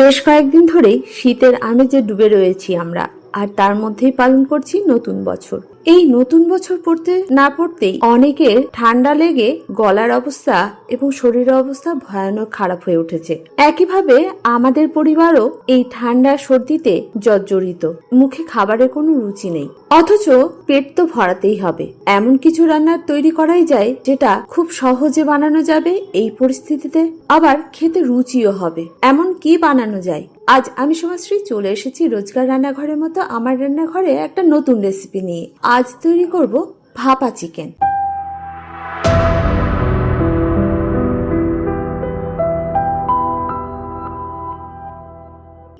বেশ কয়েকদিন ধরেই শীতের আমেজে ডুবে রয়েছি আমরা, আর তার মধ্যেই পালন করছি নতুন বছর। এই নতুন বছর পড়তে না পড়তেই অনেকের ঠান্ডা লেগে গলার অবস্থা এবং শরীরের অবস্থা ভয়ানক খারাপ হয়ে উঠেছে। একইভাবে আমাদের পরিবারও এই ঠান্ডা সর্দিতে জর্জরিত। মুখে খাবারের কোনো রুচি নেই। অথচ পেট তো ভরাতেই হবে। এমন কিছু রান্নার তৈরি করাই যায় যেটা খুব সহজে বানানো যাবে এই পরিস্থিতিতে। আবার খেতে রুচিও হবে। এমন কি বানানো যায়? আজ আমি সমাজশ্রী চলে এসেছি রোজকার রান্নাঘরের মতো আমার রান্নাঘরে একটা নতুন রেসিপি নিয়ে। আজ তৈরি করব ভাপা চিকেন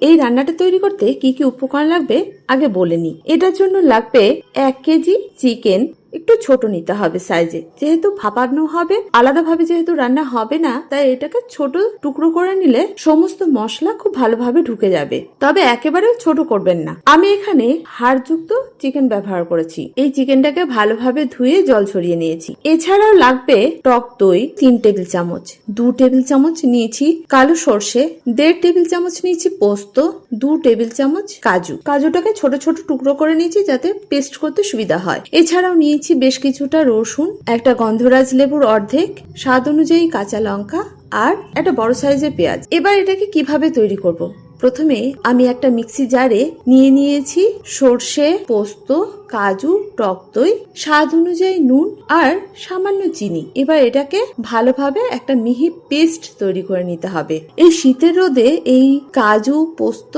এই রান্নাটা তৈরি করতে কি কি উপকরণ লাগবে? আগে বলে নি। এটার জন্য লাগবে এক কেজি চিকেন একটু ছোট নিতে হবে সাইজে যেহেতু ভাপানো হবে, আলাদাভাবে যেহেতু রান্না হবে না, তাই এটাকে ছোট টুকরো করে নিলে সমস্ত মশলা খুব ভালোভাবে ঢুকে যাবে। তবে একেবারে ছোট করবেন না। আমি এখানে হাড়যুক্ত চিকেন ব্যবহার করেছি। এই চিকেনটাকে ভালোভাবে ধুয়ে জল ছড়িয়ে নিয়েছি। এছাড়াও লাগবে টক দই তিন টেবিল চামচ, দু টেবিল চামচ নিয়েছি কালো সর্ষে, দেড় টেবিল চামচ নিয়েছি পোস্ত, দু টেবিল চামচ কাজু। কাজুটাকে ছোট ছোট টুকরো করে নিয়েছি যাতে পেস্ট করতে সুবিধা হয়। এছাড়াও নিয়েছি বেশ কিছুটা রসুন, একটা গন্ধরাজ লেবুর অর্ধেক, স্বাদ অনুযায়ী কাঁচা লঙ্কা আর একটা বড় সাইজের পেঁয়াজ। এবার এটাকে কীভাবে তৈরি করব। প্রথমে আমি একটা মিক্সি জারে নিয়ে নিয়েছি সর্ষে, পোস্ত, কাজু, টক দই, স্বাদ অনুযায়ী নুন আর সামান্য চিনি। এবার এটাকে ভালোভাবে একটা মিহি পেস্ট তৈরি করে নিতে হবে। এই শীতের রোদে এই কাজু, পোস্ত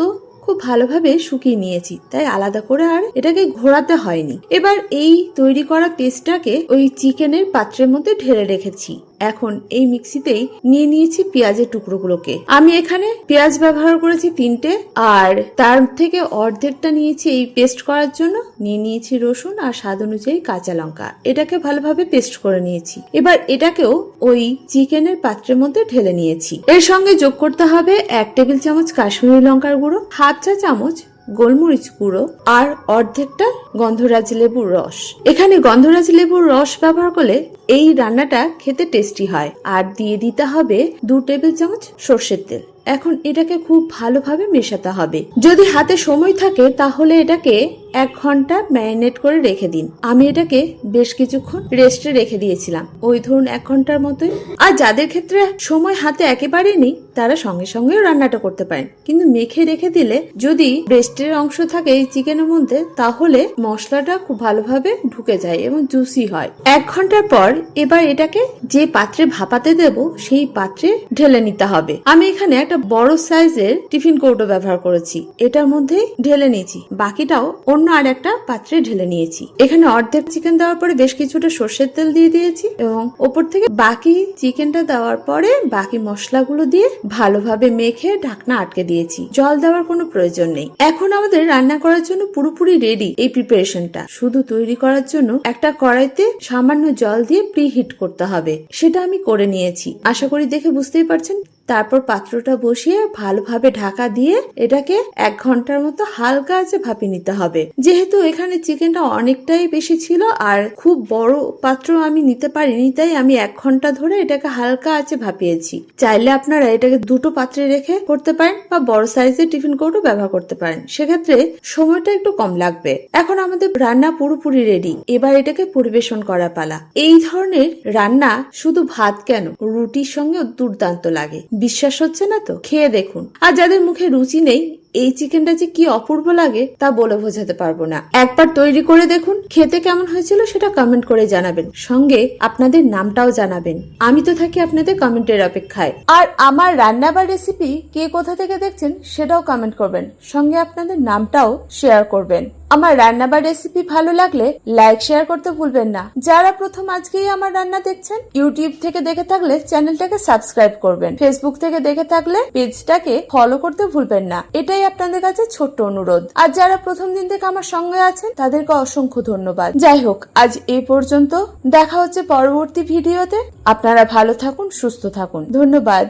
খুব ভালোভাবে শুকিয়ে নিয়েছি। তাই আলাদা করে আর এটাকে ঘোরাতে হয়নি। এবার এই তৈরি করা পেস্টটাকে ওই চিকেনের পাত্রের মধ্যে ঢেলে রেখেছি। এখন এই মিক্সিতেই নিয়ে নিয়েছি পেঁয়াজের টুকরোগুলোকে। আমি এখানে পেঁয়াজ ব্যবহার করেছি তিনটে, আর তার থেকে অর্ধেকটা নিয়েছি এই পেস্ট করার জন্য। নিয়ে নিয়েছি রসুন আর স্বাদ অনুযায়ী কাঁচা লঙ্কা। এটাকে ভালোভাবে পেস্ট করে নিয়েছি। এবার এটাকেও ওই চিকেনের পাত্রের মধ্যে ঢেলে নিয়েছি। এর সঙ্গে যোগ করতে হবে এক টেবিল চামচ কাশ্মীরি লঙ্কার গুঁড়ো, হাফ চা চামচ গোলমরিচ গুঁড়ো আর অর্ধেকটা গন্ধরাজ লেবুর রস। এখানে গন্ধরাজ লেবুর রস ব্যবহার করলে এই রান্নাটা খেতে টেস্টি হয়। আর দিয়ে দিতে হবে দু টেবিল চামচ সর্ষের তেল। এখন এটাকে খুব ভালোভাবে মেশাতে হবে। যদি হাতে সময় থাকে তাহলে এটাকে এক ঘণ্টা ম্যারিনেট করে রেখে দিন। আমি এটাকে বেশ কিছুক্ষণ রেস্টে রেখে দিয়েছিলাম। ওই ধরুন এক ঘণ্টার মতোই। আর যাদের ক্ষেত্রে সময় হাতে একেবারেই নেই, তারা সঙ্গে সঙ্গেও রান্নাটা করতে পারেন। কিন্তু মেখে রেখে দিলে যদি ব্রেস্টের অংশ থাকে এই চিকেনের মধ্যে, তাহলে মশলাটা খুব ভালোভাবে ঢুকে যায় এবং জুসি হয়। এক ঘণ্টার পর এবার এটাকে যে পাত্রে ভাপাতে দেব, সেই পাত্রে ঢেলে নিতে হবে। আমি এখানে একটা বড় সাইজের টিফিন কৌটো ব্যবহার করেছি। এটার মধ্যে ঢেলে নিয়েছি। বাকিটাও অন্য আর একটা পাত্রে ঢেলে নিয়েছি। এখানে অর্ধেক চিকেন দেওয়ার পরে বেশ কিছুটা সর্ষের তেল দিয়ে দিয়েছি এবং ওপর থেকে বাকি চিকেনটা দেওয়ার পরে বাকি মশলাগুলো দিয়ে ভালোভাবে মেখে ঢাকনা আটকে দিয়েছি। জল দেওয়ার কোনো প্রয়োজন নেই। এখন আমাদের রান্না করার জন্য পুরোপুরি রেডি এই প্রিপারেশনটা শুধু তৈরি করার জন্য একটা কড়াইতে সামান্য জল দিয়ে প্রি হিট করতে হবে। সেটা আমি করে নিয়েছি। আশা করি দেখে বুঝতেই পারছেন তারপর পাত্রটা বসিয়ে ভালোভাবে ঢাকা দিয়ে এটাকে এক ঘণ্টার মতো হালকা আছে ভাপিয়ে নিতে হবে। যেহেতু এখানে চিকেনটা অনেকটাই বেশি ছিল আর খুব বড় পাত্র আমি নিতে পারিনি, তাই আমি এক ঘণ্টা ধরে এটাকে হালকা আছে ভাপিয়েছি। চাইলে আপনারা এটাকে দুটো পাত্রে রেখে করতে পারেন বা বড় সাইজের টিফিন কৌটো ব্যবহার করতে পারেন। সেক্ষেত্রে সময়টা একটু কম লাগবে। এখন আমাদের রান্না পুরোপুরি রেডি। এবার এটাকে পরিবেশন করা পালা। এই ধরনের রান্না শুধু ভাত কেন, রুটির সঙ্গে দুর্দান্ত লাগে। বিশ্বাস হচ্ছে না তো? খেয়ে দেখুন। আর যাদের মুখে রুচি নেই এই চিকেনটা যে কি অপূর্ব লাগে তা বলে বোঝাতে পারব না। একবার তৈরি করে দেখুন, খেতে কেমন হয়েছিল সেটা কমেন্ট করে জানাবেন। সঙ্গে আপনাদের নামটাও জানাবেন। আমি তো থাকি আপনাদের কমেন্টের অপেক্ষায়। আর আমার রান্না বা রেসিপি কে কোথা থেকে দেখছেন সেটাও কমেন্ট করবেন। সঙ্গে আপনাদের নামটাও শেয়ার করবেন। আমার রান্না বা রেসিপি ভালো লাগলে লাইক শেয়ার করতে ভুলবেন না। যারা প্রথম আজকেই আমার রান্না দেখছেন ইউটিউব থেকে দেখে থাকলে চ্যানেলটাকে সাবস্ক্রাইব করবেন। ফেসবুক থেকে দেখে থাকলে পেজটাকে ফলো করতে ভুলবেন না। এটাই আপনাদের কাছে ছোট্ট অনুরোধ। আর যারা প্রথম দিন থেকে আমার সঙ্গে আছেন, তাদেরকে অসংখ্য ধন্যবাদ। যাই হোক, আজ এ পর্যন্ত দেখা হচ্ছে পরবর্তী ভিডিওতে। আপনারা ভালো থাকুন, সুস্থ থাকুন। ধন্যবাদ।